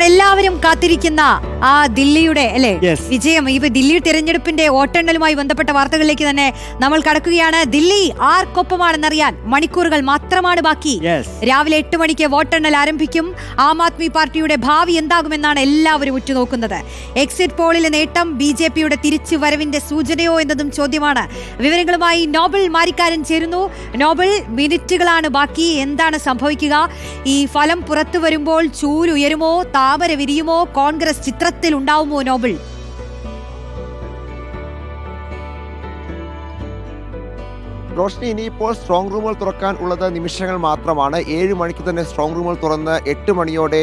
എല്ലാവരും കാത്തിരിക്കുന്ന ആ ദില്ലിയുടെ അല്ലെ. വിജയം. ഈ ദില്ലി തിരഞ്ഞെടുപ്പിന്റെ വോട്ടെണ്ണലുമായി ബന്ധപ്പെട്ട വാർത്തകളിലേക്ക് തന്നെ നമ്മൾ കടക്കുകയാണ്. ദില്ലി ആർക്കൊപ്പമാണെന്നറിയാൻ മണിക്കൂറുകൾ മാത്രമാണ് ബാക്കി. രാവിലെ എട്ട് മണിക്ക് വോട്ടെണ്ണൽ ആരംഭിക്കും. ആം ആദ്മി പാർട്ടിയുടെ ഭാവി എന്താകുമെന്നാണ് എല്ലാവരും ഉറ്റുനോക്കുന്നത്. എക്സിറ്റ് പോളിലെ നേട്ടം ബി ജെ പിയുടെ തിരിച്ചു വരവിന്റെ സൂചനയോ എന്നതും ചോദ്യമാണ്. വിവരങ്ങളുമായി നോബൽ മാരിക്കാരൻ ചേരുന്നു. നോബൽ മിനിറ്റുകളാണ് ബാക്കി. എന്താണ് സംഭവിക്കുക? ഈ ഫലം പുറത്തു വരുമ്പോൾ ചൂരുയരുമോ? താമര വിരിയുമോ കോൺഗ്രസ് ചിത്രത്തിൽ ഉണ്ടാവുമോ നോബിൾ? റോഷ്നി ഇനിയിപ്പോൾ സ്ട്രോങ് റൂമുകൾ തുറക്കാൻ ഉള്ളത് നിമിഷങ്ങൾ മാത്രമാണ്. ഏഴ് മണിക്ക് തന്നെ സ്ട്രോങ് റൂമുകൾ തുറന്ന് എട്ട് മണിയോടെ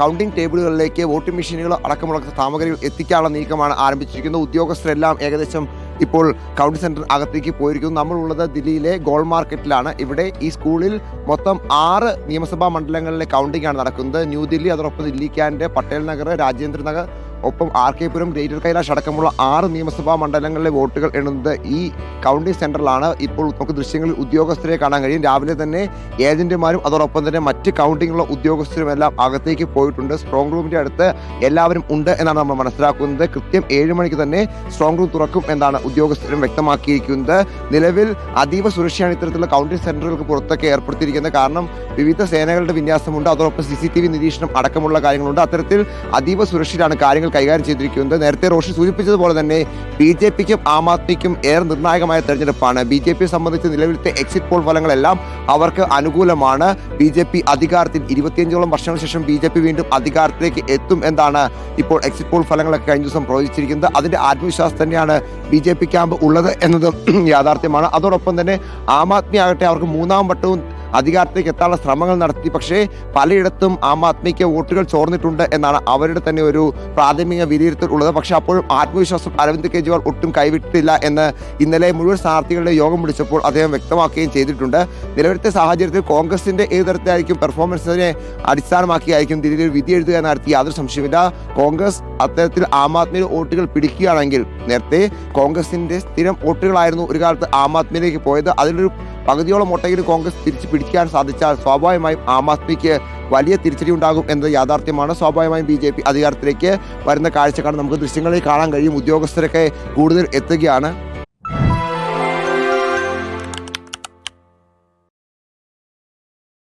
കൗണ്ടിംഗ് ടേബിളുകളിലേക്ക് വോട്ടിംഗ് മെഷീനുകൾ അടക്കമുള്ള സാമഗ്രികൾ എത്തിക്കാനുള്ള നീക്കമാണ് ആരംഭിച്ചിരിക്കുന്നത്. ഉദ്യോഗസ്ഥരെല്ലാം ഏകദേശം ഇപ്പോൾ കൗണ്ടി സെന്റർ അകത്തേക്ക് പോയിരിക്കുന്നു. നമ്മളുള്ളത് ദില്ലിയിലെ ഗോൾ മാർക്കറ്റിലാണ് ഇവിടെ ഈ സ്കൂളിൽ മൊത്തം ആറ് നിയമസഭാ മണ്ഡലങ്ങളിലെ കൗണ്ടിംഗ് ആണ് നടക്കുന്നത്. ന്യൂഡൽഹി അതോടൊപ്പം ദില്ലി ക്യാൻഡ് പട്ടേൽ നഗർ രാജേന്ദ്ര നഗർ ഒപ്പം R K Puram greater Kailash അടക്കമുള്ള ആറ് നിയമസഭാ മണ്ഡലങ്ങളിലെ വോട്ടുകൾ എണ്ണുന്നത് ഈ കൗണ്ടി സെന്ററിലാണ്. ഇപ്പോൾ നമുക്ക് ദൃശ്യങ്ങളിൽ ഉദ്യോഗസ്ഥരെ കാണാൻ കഴിയും. രാവിലെ തന്നെ ഏജന്റുമാരും അതോടൊപ്പം തന്നെ മറ്റ് കൗണ്ടിങ്ങുള്ള ഉദ്യോഗസ്ഥരും എല്ലാം അകത്തേക്ക് പോയിട്ടുണ്ട്. സ്ട്രോങ് റൂമിന്റെ അടുത്ത് എല്ലാവരും ഉണ്ട് എന്നാണ് നമ്മൾ മനസ്സിലാക്കുന്നത്. കൃത്യം ഏഴ് മണിക്ക് തന്നെ സ്ട്രോങ് റൂം തുറക്കും എന്നാണ് ഉദ്യോഗസ്ഥരും വ്യക്തമാക്കിയിരിക്കുന്നത്. നിലവിൽ അതീവ സുരക്ഷയാണ് ഇത്തരത്തിലുള്ള കൗണ്ടിംഗ് സെന്ററുകൾക്ക് പുറത്തൊക്കെ ഏർപ്പെടുത്തിയിരിക്കുന്നത്. കാരണം വിവിധ സേനകളുടെ വിന്യാസമുണ്ട്. അതോടൊപ്പം സി സി ടി വി നിരീക്ഷണം അടക്കമുള്ള കാര്യങ്ങളുണ്ട്. അത്തരത്തിൽ അതീവ സുരക്ഷയിലാണ് കാര്യങ്ങൾ കൈകാര്യം ചെയ്തിരിക്കുന്നത്. നേരത്തെ റോഷി സൂചിപ്പിച്ചതുപോലെ തന്നെ ബി ജെ പിക്കും ആം ആദ്മിക്കും ഏറെ നിർണായകമായ തെരഞ്ഞെടുപ്പാണ്. ബി ജെ പിയെ സംബന്ധിച്ച് നിലവിലത്തെ എക്സിറ്റ് പോൾ ഫലങ്ങളെല്ലാം അവർക്ക് അനുകൂലമാണ്. ബി ജെ പി അധികാരത്തിൽ ഇരുപത്തിയഞ്ചോളം വർഷങ്ങൾക്ക് ശേഷം ബി ജെ പി വീണ്ടും അധികാരത്തിലേക്ക് എത്തും എന്നാണ് ഇപ്പോൾ എക്സിറ്റ് പോൾ ഫലങ്ങളൊക്കെ കഴിഞ്ഞ ദിവസം പ്രവചിച്ചിരിക്കുന്നത്. അതിന്റെ ആത്മവിശ്വാസം തന്നെയാണ് ബി ജെ പി ക്യാമ്പ് ഉള്ളത് എന്നത് യാഥാർത്ഥ്യമാണ്. അതോടൊപ്പം തന്നെ ആം ആദ്മി ആകട്ടെ അവർക്ക് മൂന്നാം വട്ടവും അധികാരത്തിലേക്ക് എത്താനുള്ള ശ്രമങ്ങൾ നടത്തി. പക്ഷേ പലയിടത്തും ആം ആദ്മിക്ക് വോട്ടുകൾ ചോർന്നിട്ടുണ്ട് എന്നാണ് അവരുടെ തന്നെ ഒരു പ്രാഥമിക വിലയിരുത്തൽ ഉള്ളത്. പക്ഷേ അപ്പോഴും ആത്മവിശ്വാസം അരവിന്ദ് കെജ്രിവാൾ ഒട്ടും കൈവിട്ടില്ല എന്ന് ഇന്നലെ മുഴുവൻ സ്ഥാനാർത്ഥികളുടെ യോഗം വിളിച്ചപ്പോൾ അദ്ദേഹം വ്യക്തമാക്കുകയും ചെയ്തിട്ടുണ്ട്. നിലവിലത്തെ സാഹചര്യത്തിൽ കോൺഗ്രസിന്റെ ഏത് തരത്തിലായിരിക്കും പെർഫോമൻസിനെ അടിസ്ഥാനമാക്കിയായിരിക്കും ദില്ലിയിൽ വിധി എഴുതുക എന്ന കാര്യത്തിൽ യാതൊരു സംശയമില്ല കോൺഗ്രസ് അത്തരത്തിൽ ആം ആദ്മിയുടെ വോട്ടുകൾ പിടിക്കുകയാണെങ്കിൽ നേരത്തെ കോൺഗ്രസിന്റെ സ്ഥിരം വോട്ടുകളായിരുന്നു ഒരു കാലത്ത് ആം ആദ്മിയിലേക്ക് പോയത്. അതിലൊരു പകുതിയോളം മുട്ടയിൽ കോൺഗ്രസ് തിരിച്ചു പിടിക്കാൻ സാധിച്ചാൽ സ്വാഭാവികമായും ആം ആദ്മിക്ക് വലിയ തിരിച്ചടി ഉണ്ടാകും എന്നത് യാഥാർത്ഥ്യമാണ്. സ്വാഭാവികമായും ബി ജെ പി അധികാരത്തിലേക്ക് വരുന്ന കാഴ്ചക്കാണ് നമുക്ക് ദൃശ്യങ്ങളിൽ കാണാൻ കഴിയും. ഉദ്യോഗസ്ഥരൊക്കെ കൂടുതൽ എത്തുകയാണ്.